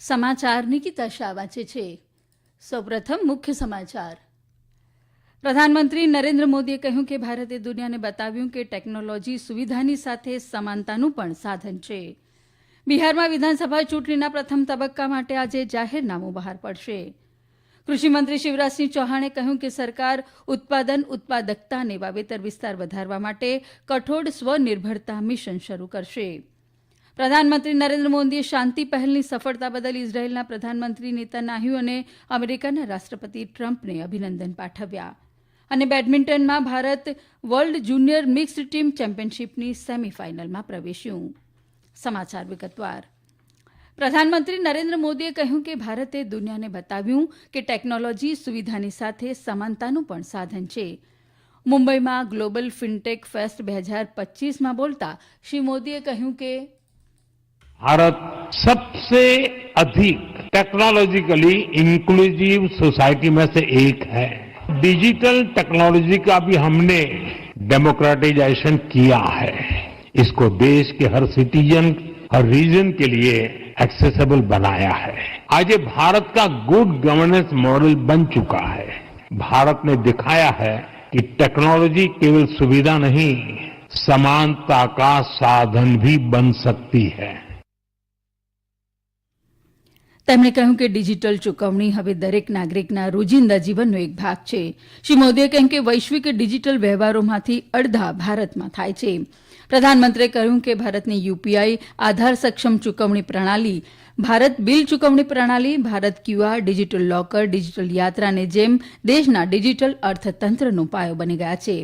સમાચાર નિકિતા શાહ વાંચે છે. સૌપ્રથમ મુખ્ય સમાચાર. પ્રધાનમંત્રી નરેન્દ્ર મોદીએ કહ્યું કે ભારતે દુનિયાને બતાવ્યું કે ટેકનોલોજી સુવિધાની સાથે સમાનતાનું પણ સાધન છે. બિહારમાં વિધાનસભા ચૂંટણીના પ્રથમ તબક્કા માટે આજે જાહેરનામું બહાર પડશે. કૃષિમંત્રી શિવરાજસિંહ ચૌહાણે કહ્યું કે સરકાર ઉત્પાદન ઉત્પાદકતા અને વાવેતર વિસ્તાર વધારવા માટે કઠોળ સ્વનિર્ભરતા મિશન શરૂ કરશે. પ્રધાનમંત્રી નરેન્દ્ર મોદીએ શાંતિ પહેલની સફળતા બદલ ઇઝરાયેલના પ્રધાનમંત્રી નેતાન્યાહ્યુ અને અમેરિકાના રાષ્ટ્રપતિ ટ્રમ્પને અભિનંદન પાઠવ્યા. અને બેડમિન્ટનમાં Bharat world junior mixed team ચેમ્પિયનશીપની સેમીફાઇનલમાં પ્રવેશ્યું. સમાચાર વિગતવાર. પ્રધાનમંત્રી નરેન્દ્ર મોદીએ કહ્યું કે ભારતે દુનિયાને બતાવ્યું કે ટેકનોલોજી સુવિધાની સાથે સમાનતાનું પણ સાધન છે. મુંબઈમાં ગ્લોબલ ફિનટેક ફેસ્ટ બે હજાર પચીસમાં બોલતા શ્રી મોદીએ કહ્યું કે भारत सबसे अधिक टेक्नोलॉजिकली इंक्लूसिव सोसाइटी में से एक है। डिजिटल टेक्नोलॉजी का भी हमने डेमोक्रेटाइजेशन किया है। इसको देश के हर सिटीजन हर रीजन के लिए एक्सेसिबल बनाया है। आज ये भारत का गुड गवर्नेंस मॉडल बन चुका है। भारत ने दिखाया है कि टेक्नोलॉजी केवल सुविधा नहीं, समानता का साधन भी बन सकती है। તેમણે કહ્યું કે ડિજીટલ ચૂકવણી હવે દરેક નાગરિકના રોજિંદા જીવનનો એક ભાગ છે. શ્રી મોદીએ કહ્યું કે વૈશ્વિક ડિજીટલ વ્યવહારોમાંથી અડધા ભારતમાં થાય છે. પ્રધાનમંત્રીએ કહ્યું કે ભારતની યુપીઆઈ આધાર સક્ષમ ચૂકવણી પ્રણાલી, ભારત બિલ ચૂકવણી પ્રણાલી, Bharat QR digital locker, digital યાત્રાને જેમ દેશના ડિજીટલ અર્થતંત્રનો પાયો બની ગયા છે.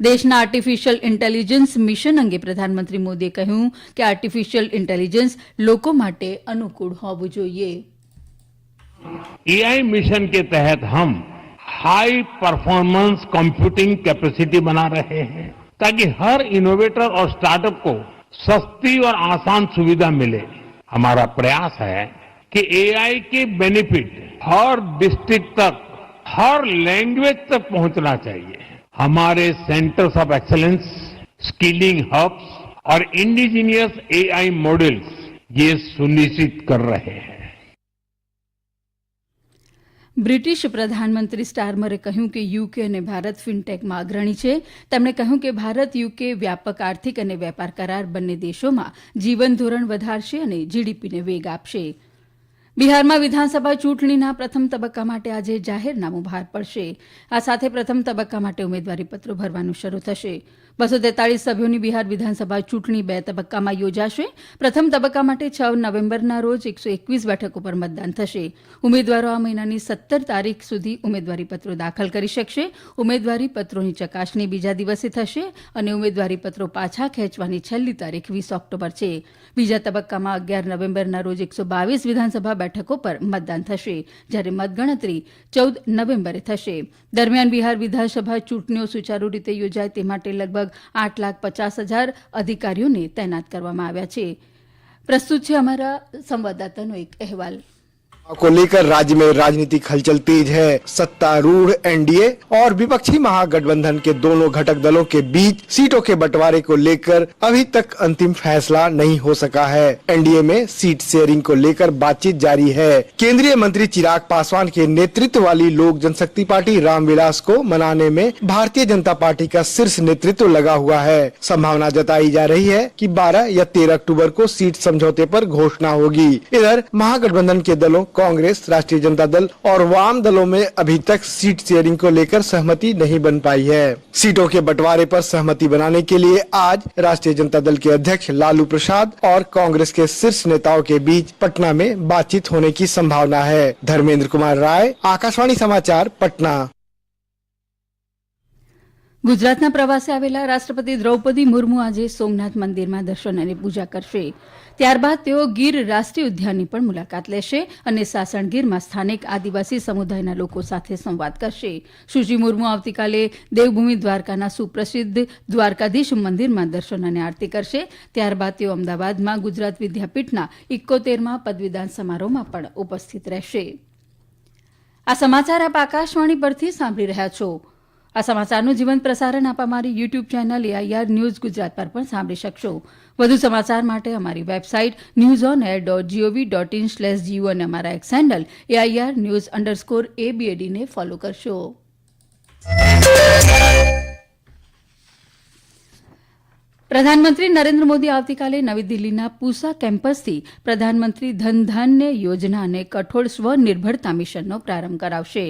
દેશના આર્ટિફિશિયલ ઇન્ટેલિજન્સ મિશન અંગે પ્રધાનમંત્રી મોદીએ કહ્યું કે આર્ટિફિશિયલ ઇન્ટેલિજન્સ લોકો માટે અનુકૂળ હોવું જોઈએ एआई मिशन के तहत हम हाई परफॉर्मेंस कंप्यूटिंग कैपेसिटी बना रहे हैं ताकि हर इनोवेटर और स्टार्टअप को सस्ती और आसान सुविधा मिले हमारा प्रयास है कि एआई के बेनिफिट हर डिस्ट्रिक्ट तक हर लैंग्वेज तक पहुंचना चाहिए हमारे centres of excellence skilling hubs और इंडिजीनियस एआई मॉडल्स ये सुनिश्चित कर रहे हैं બ્રિટિશ પ્રધાનમંત્રી સ્ટારમરે કહ્યું કે યુકે અને ભારત ફિનટેકમાં અગ્રણી છે તેમણે કહ્યું કે ભારત યુકે વ્યાપક આર્થિક અને વેપાર કરાર બંને દેશોમાં જીવન ધોરણ વધારશે અને જીડીપીને વેગ આપશે બિહારમાં વિધાનસભા ચૂંટણીના પ્રથમ તબક્કા માટે આજે જાહેરનામું બહાર પડશે. આ સાથે પ્રથમ તબક્કા માટે ઉમેદવારીપત્રો ભરવાનું શરૂ થશે. બસો તેતાળીસ સભ્યોની બિહાર વિધાનસભા ચૂંટણી બે તબક્કામાં યોજાશે. પ્રથમ તબક્કા માટે છ નવેમ્બરના રોજ એકસો એકવીસ બેઠક ઉપર મતદાન થશે. ઉમેદવારો આ મહિનાની સત્તર તારીખ સુધી ઉમેદવારી પત્રો દાખલ કરી શકશે. ઉમેદવારી પત્રોની ચકાસણી બીજા દિવસે થશે અને ઉમેદવારી પત્રો પાછા ખેંચવાની છેલ્લી તારીખ વીસ ઓક્ટોબર છે. બીજા તબક્કામાં અગિયાર નવેમ્બરના રોજ એકસો બાવીસ વિધાનસભા બેઠકો પર મતદાન થશે, જ્યારે મતગણતરી ચૌદ નવેમ્બરે થશે. દરમિયાન બિહાર વિધાનસભા ચૂંટણીઓ સુચારુ રીતે યોજાય તે માટે લગભગ આઠ લાખ પચાસ હજાર અધિકારીઓને તૈનાત કરવામાં આવ્યા છે. પ્રસ્તુત છે અમારા સંવાદદાતાનો એક અહેવાલ. को लेकर राज्य में राजनीतिक हलचल तेज है। सत्तारूढ़ एनडीए और विपक्षी महागठबंधन के दोनों घटक दलों के बीच सीटों के बंटवारे को लेकर अभी तक अंतिम फैसला नहीं हो सका है। एनडीए में सीट शेयरिंग को लेकर बातचीत जारी है। केंद्रीय मंत्री चिराग पासवान के नेतृत्व वाली लोक जनशक्ति पार्टी रामविलास को मनाने में भारतीय जनता पार्टी का शीर्ष नेतृत्व लगा हुआ है। संभावना जताई जा रही है की बारह या 13 अक्टूबर को सीट समझौते आरोप घोषणा होगी। इधर महागठबंधन के दलों कांग्रेस, राष्ट्रीय जनता दल और वाम दलों में अभी तक सीट शेयरिंग को लेकर सहमति नहीं बन पाई है। सीटों के बंटवारे पर सहमति बनाने के लिए आज राष्ट्रीय जनता दल के अध्यक्ष लालू प्रसाद और कांग्रेस के शीर्ष नेताओं के बीच पटना में बातचीत होने की संभावना है। धर्मेंद्र कुमार राय, आकाशवाणी समाचार, पटना। ગુજરાતના પ્રવાસે આવેલા રાષ્ટ્રપતિ દ્રૌપદી મુર્મુ આજે સોમનાથ મંદિરમાં દર્શન અને પૂજા કરશે. ત્યારબાદ તેઓ ગીર રાષ્ટ્રીય ઉદ્યાનની પણ મુલાકાત લેશે અને સાસણગીરમાં સ્થાનિક આદિવાસી સમુદાયના લોકો સાથે સંવાદ કરશે. સુશ્રી મુર્મુ આવતીકાલે દેવભૂમિ દ્વારકાના સુપ્રસિદ્ધ દ્વારકાધીશ મંદિરમાં દર્શન અને આરતી કરશે. ત્યારબાદ તેઓ અમદાવાદમાં ગુજરાત વિદ્યાપીઠના ઇક્કોતેરમાં પદવીદાન સમારોહમાં પણ ઉપસ્થિત રહેશે. આ સમાચાર આપ આકાશવાણી પરથી સાંભળી રહ્યા છો. આ સમાચારનું જીવંત પ્રસારણ આપ અમારી YouTube channel AIR news Gujarat પર પણ સાંભળી શકશો. વધુ સમાચાર માટે અમારી website news on air dot GOV dot in slash geo અને અમારા X handle AIR news underscore એબીએડીને follow કરશો. પ્રધાનમંત્રી નરેન્દ્ર મોદી આવતીકાલે નવી દિલ્હીના પૂસા કેમ્પસથી પ્રધાનમંત્રી ધન ધાન્ય યોજના અને કઠોળ સ્વનિર્ભરતા મિશનનો પ્રારંભ કરાવશે.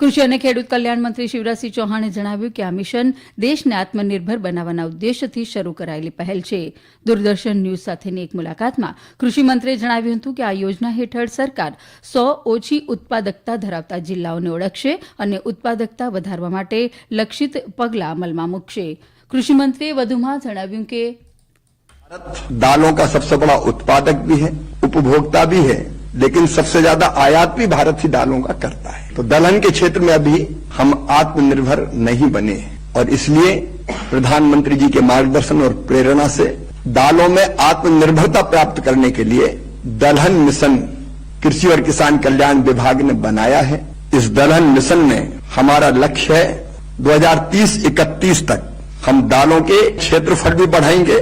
કૃષિ અને ખેડૂત કલ્યાણ મંત્રી શિવરાજસિંહ ચૌહાણે જણાવ્યું કે આ મિશન દેશને આત્મનિર્ભર બનાવવાના ઉદ્દેશ્યથી શરૂ કરાયેલી પહેલ છે દૂરદર્શન ન્યૂઝ સાથેની એક મુલાકાતમાં કૃષિમંત્રીએ જણાવ્યું હતું કે આ યોજના હેઠળ સરકાર સો ઓછી ઉત્પાદકતા ધરાવતા જિલ્લાઓને ઓળખશે અને ઉત્પાદકતા વધારવા માટે લક્ષિત પગલાં અમલમાં મૂકશે કૃષિમંત્રીએ વધુમાં જણાવ્યું કે दालों का सबसे बड़ा उत्पादक भी है उपभोक्ता भी है लेकिन सबसे ज़्यादा आयात भी भारत ही दालों का करता है। तो दलहन के क्षेत्र में अभी हम आत्मनिर्भर नहीं बने और इसलिए प्रधानमंत्री जी के मार्गदर्शन और प्रेरणा से दालों में आत्मनिर्भरता प्राप्त करने के लिए दलहन मिशन कृषि और किसान कल्याण विभाग ने बनाया है। इस दलहन मिशन में हमारा लक्ष्य है 2030-31 तक हम दालों के क्षेत्रफल भी बढ़ाएँगे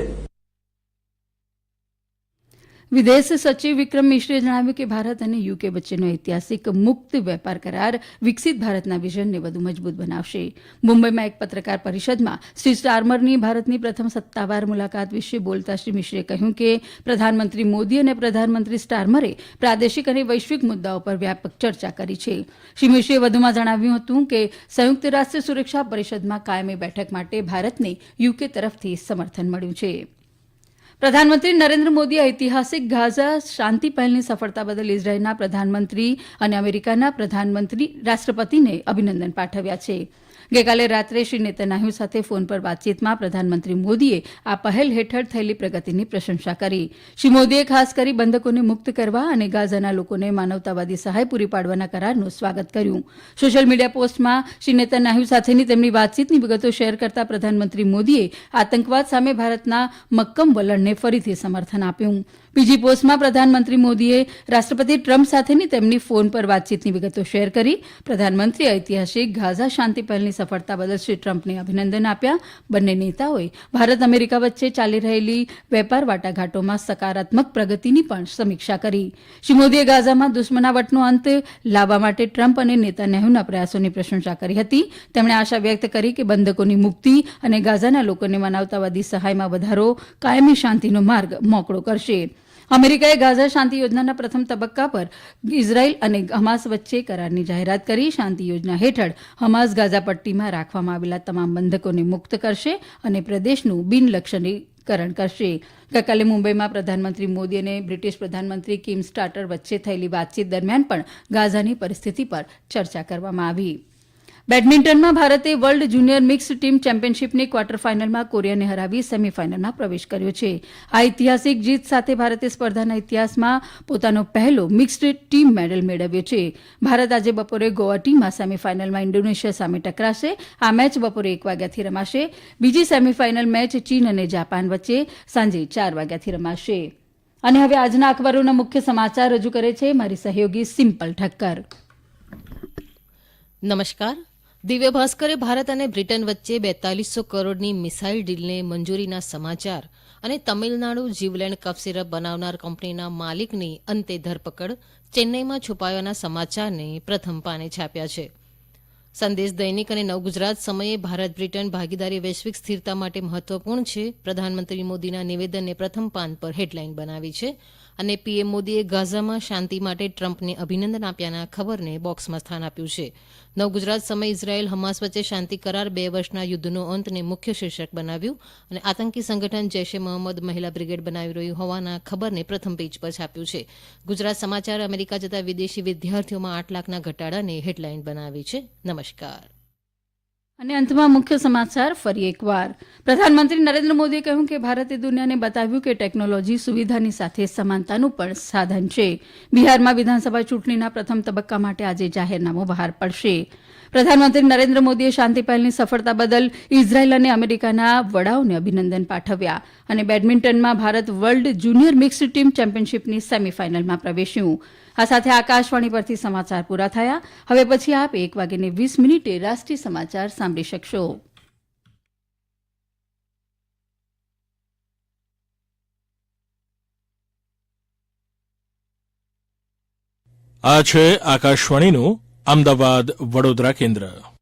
વિદેશ સચિવ વિક્રમ મિશ્રે જણાવ્યું કે ભારત અને યુકે વચ્ચેનો ઐતિહાસિક મુક્ત વેપાર કરાર વિકસિત ભારતના વિઝનને વધુ મજબૂત બનાવશે. મુંબઈમાં એક પત્રકાર પરિષદમાં શ્રી સ્ટારમરની ભારતની પ્રથમ સત્તાવાર મુલાકાત વિશે બોલતા શ્રી મિશ્રે કહ્યું કે પ્રધાનમંત્રી મોદી અને પ્રધાનમંત્રી સ્ટારમરે પ્રાદેશિક અને વૈશ્વિક મુદ્દાઓ પર વ્યાપક ચર્ચા કરી છે. શ્રી મિશ્રે વધુમાં જણાવ્યું હતું કે સંયુક્ત રાષ્ટ્ર સુરક્ષા પરિષદમાં કાયમી બેઠક માટે ભારતને યુકે તરફથી સમર્થન મળ્યું છે. પ્રધાનમંત્રી નરેન્દ્ર મોદીએ ઐતિહાસિક ગાઝા શાંતિ પહેલની સફળતા બદલ ઇઝરાયેલના પ્રધાનમંત્રી અને અમેરિકાના પ્રધાનમંત્રી રાષ્ટ્રપતિને અભિનંદન પાઠવ્યા છે. ગઈકાલે રાત્રે શ્રી નેતન્યાહ્ સાથે ફોન પર વાતચીતમાં પ્રધાનમંત્રી મોદીએ આ પહેલ હેઠળ થયેલી પ્રગતિની પ્રશંસા કરી. શ્રી મોદીએ ખાસ કરી બંધકોને મુક્ત કરવા અને ગાઝાના લોકોને માનવતાવાદી સહાય પૂરી પાડવાના કરારનું સ્વાગત કર્યું. સોશિયલ મીડિયા પોસ્ટમાં શ્રી નેતન્યાહ્ સાથેની તેમની વાતચીતની વિગતો શેર કરતા પ્રધાનમંત્રી મોદીએ આતંકવાદ સામે ભારતના મક્કમ વલણને ફરીથી સમર્થન આપ્યું. બીજી પોસ્ટમાં પ્રધાનમંત્રી મોદીએ રાષ્ટ્રપતિ ટ્રમ્પ સાથેની તેમની ફોન પર વાતચીતની વિગતો શેર કરી. પ્રધાનમંત્રીએ ઐતિહાસિક ગાઝા શાંતિ પહેલની સફળતા બદલ શ્રી ટ્રમ્પને અભિનંદન આપ્યા. બંને નેતાઓએ ભારત અમેરિકા વચ્ચે ચાલી રહેલી વેપાર વાટાઘાટોમાં સકારાત્મક પ્રગતિની પણ સમીક્ષા કરી. શ્રી મોદીએ ગાઝામાં દુશ્મનાવટનો અંત લાવવા માટે ટ્રમ્પ અને નેતાન્યાહુના પ્રયાસોની પ્રશંસા કરી હતી. તેમણે આશા વ્યક્ત કરી કે બંધકોની મુક્તિ અને ગાઝાના લોકોને માનવતાવાદી સહાયમાં વધારો કાયમી શાંતિનો માર્ગ મોકળો કરશે. અમેરિકાએ ગાઝા શાંતિ યોજનાના પ્રથમ તબક્કા પર ઇઝરાયલ અને હમાસ વચ્ચે કરારની જાહેરાત કરી. શાંતિ યોજના હેઠળ હમાસ ગાઝા પટ્ટીમાં રાખવામાં આવેલા તમામ બંધકોને મુક્ત કરશે અને પ્રદેશનું બિનલક્ષણીકરણ કરશે. ગઈકાલે મુંબઈમાં પ્રધાનમંત્રી મોદી અને બ્રિટિશ પ્રધાનમંત્રી કિમ સ્ટાર્ટર વચ્ચે થયેલી વાતચીત દરમિયાન પણ ગાઝાની પરિસ્થિતિ પર ચર્ચા કરવામાં આવી. બેડમિન્ટનમાં ભારતે વર્લ્ડ જુનિયર મિક્સ ટીમ ચેમ્પિયનશીપની ક્વાર્ટર ફાઇનલમાં કોરિયાને હરાવી સેમીફાઇનલમાં પ્રવેશ કર્યો છે. આ ઐતિહાસિક જીત સાથે ભારતે સ્પર્ધાના ઇતિહાસમાં પોતાનો પહેલો મિક્સ્ડ ટીમ મેડલ મેળવ્યો છે. ભારત આજે બપોરે ગોવા ટીમમાં સેમીફાઇનલમાં ઇન્ડોનેશિયા સામે ટકરાશે. આ મેચ બપોરે એક વાગ્યાથી રમાશે. બીજી સેમીફાઇનલ મેચ ચીન અને જાપાન વચ્ચે સાંજે ચાર વાગ્યાથી રમાશે. અને હવે આજના અખબારોના મુખ્ય સમાચાર રજૂ કરે છે મારી સહયોગી સિમ્પલ ઠક્કર. નમસ્કાર. દિવ્ય ભાસ્કરે ભારત અને બ્રિટન વચ્ચે બેતાલીસો કરોડની મિસાઇલ ડીલને મંજૂરીના સમાચાર અને તમિલનાડુ જીવલેન્ડ કફ સિરપ બનાવનાર કંપનીના માલિકની અંતે ધરપકડ ચેન્નઈમાં છુપાયાના સમાચારને પ્રથમ પાને છાપ્યા છે. સંદેશ દૈનિક અને નવગુજરાત સમયે ભારત બ્રિટન ભાગીદારી વૈશ્વિક સ્થિરતા માટે મહત્વપૂર્ણ છે. પ્રધાનમંત્રી મોદીના નિવેદનને પ્રથમ પાન પર હેડલાઇન બનાવી છે. અને પીએમ મોદીએ ગાઝામાં શાંતિ માટે ટ્રમ્પને અભિનંદન આપ્યાના ખબરને બોક્સમાં સ્થાન આપ્યું છે. નવગુજરાત સમય ઇઝરાયેલ હમાસ વચ્ચે શાંતિ કરાર બે વર્ષના યુદ્ધનો અંતને મુખ્ય શીર્ષક બનાવ્યું અને આતંકી સંગઠન જૈશ મોહમ્મદ મહિલા બ્રિગેડ બનાવી રહ્યું હોવાના ખબરને પ્રથમ પેજ પર છાપ્યું છે. ગુજરાત સમાચાર અમેરિકા જતા વિદેશી વિદ્યાર્થીઓમાં આઠ લાખના ઘટાડાને હેડલાઇન બનાવી છે. નમસ્કાર. અને અંતમાં મુખ્ય સમાચાર ફરી એકવાર. પ્રધાનમંત્રી નરેન્દ્ર મોદીએ કહ્યું કે ભારતે દુનિયાને બતાવ્યું કે ટેકનોલોજી સુવિધાની સાથે સમાનતાનું પણ સાધન છે. બિહારમાં વિધાનસભા ચૂંટણીના પ્રથમ તબક્કા માટે આજે જાહેરનામું બહાર પડશે. પ્રધાનમંત્રી નરેન્દ્ર મોદીએ શાંતિ પહેલની સફળતા બદલ ઇઝરાયેલ અને અમેરિકાના વડાઓને અભિનંદન પાઠવ્યા અને બેડમિન્ટનમાં Bharat world junior mix team ચેમ્પિયનશીપની સેમીફાઇનલમાં પ્રવેશ્યું. આ સાથે આકાશવાણી પરથી સમાચાર પૂરા થયા. હવે પછી આપ એક વાગીને વીસ મિનિટે રાષ્ટ્રીય સમાચાર સાંભળી શકશો. આ છે આકાશવાણીનું અમદાવાદ વડોદરા કેન્દ્ર.